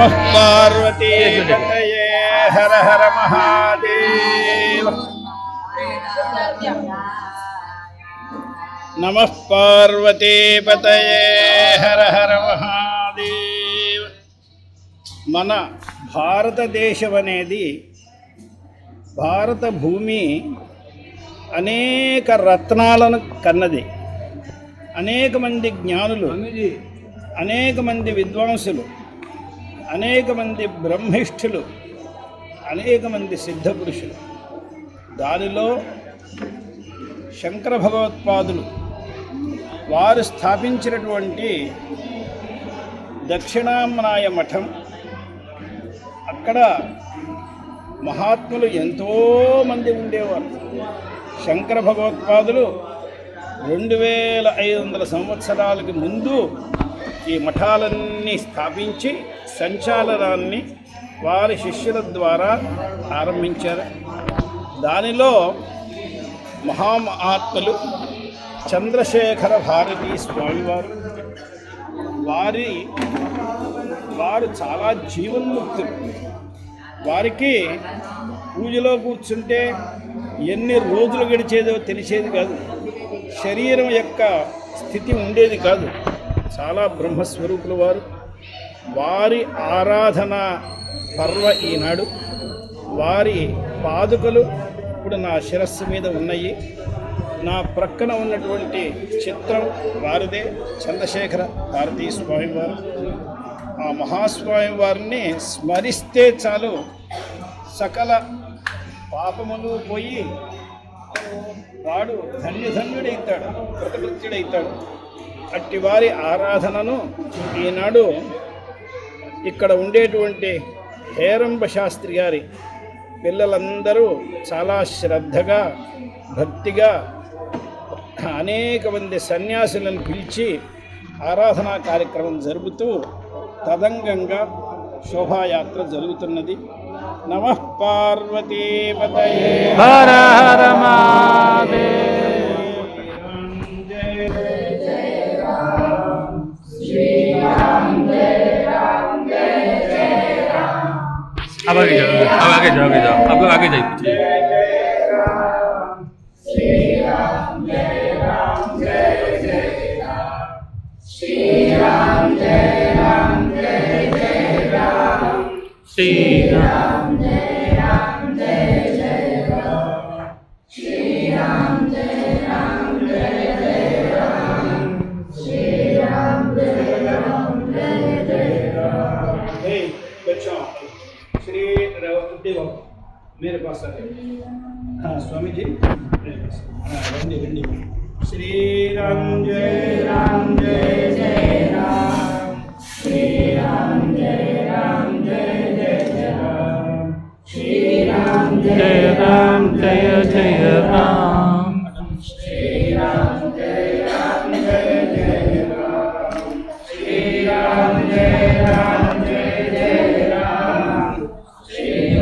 నమ పార్వతీ పతయే హర హర మహాదేవ నమ పార్వతీ పతయే హర హర మహాదేవ మన భారతదేశం అనేది భారత భూమి అనేక రత్నాలను కన్నది. అనేక మంది జ్ఞానులు అనేక మంది విద్వాంసులు అనేక మంది బ్రహ్మిష్ఠులు అనేక మంది సిద్ధ పురుషులు దానిలో శంకర భగవత్పాదులు వారు స్థాపించినటువంటి దక్షిణామనాయ మఠం అక్కడ మహాత్ములు ఎంతోమంది ఉండేవారు. శంకర భగవత్పాదులు రెండు వేల ఐదు వందల సంవత్సరాలకి ముందు ఈ మఠాలన్నీ స్థాపించి సంచాలనాన్ని వారి శిష్యుల ద్వారా ఆరంభించారు. దానిలో మహామహాత్ములు చంద్రశేఖర భారతీ స్వామివారు. వారి వారు చాలా జీవన్ముక్తులు. వారికి పూజలో కూర్చుంటే ఎన్ని రోజులు గడిచేదో తెలిసేది కాదు. శరీరం యొక్క స్థితి ఉండేది కాదు. చాలా బ్రహ్మస్వరూపులు వారు. వారి ఆరాధన పర్వ ఈనాడు. వారి పాదుకలు ఇప్పుడు నా శిరస్సు మీద ఉన్నాయి. నా ప్రక్కన ఉన్నటువంటి చిత్రం వారిదే. చంద్రశేఖర భారతీ స్వామి వారు ఆ మహాస్వామి వారిని స్మరిస్తే చాలు. సకల పాపములు పోయి వాడు ధన్యధన్యుడైతాడు కృతకృత్యుడైతాడు. అట్టివారి ఆరాధనను ఈనాడు ఇక్కడ ఉండేటువంటి హేరంబ శాస్త్రి గారి పిల్లలందరూ చాలా శ్రద్ధగా భక్తిగా అనేక మంది సన్యాసులను పిలిచి ఆరాధనా కార్యక్రమం జరుపుతూ తదంగంగా శోభాయాత్ర జరుగుతున్నది. నమ పార్వతీపతయే హర హర अब आगे जाओ अब आगे जाओ आगे जाओ अब आगे जाइए पीछे श्री राम हे बच्चों हाँ स्वामी जी हाँ रंडी रंडी श्री राम जय राम। जय जय राम। श्री राम जय राम। जय जय जय राम। श्री राम जय राम जय जय राम श्री राम।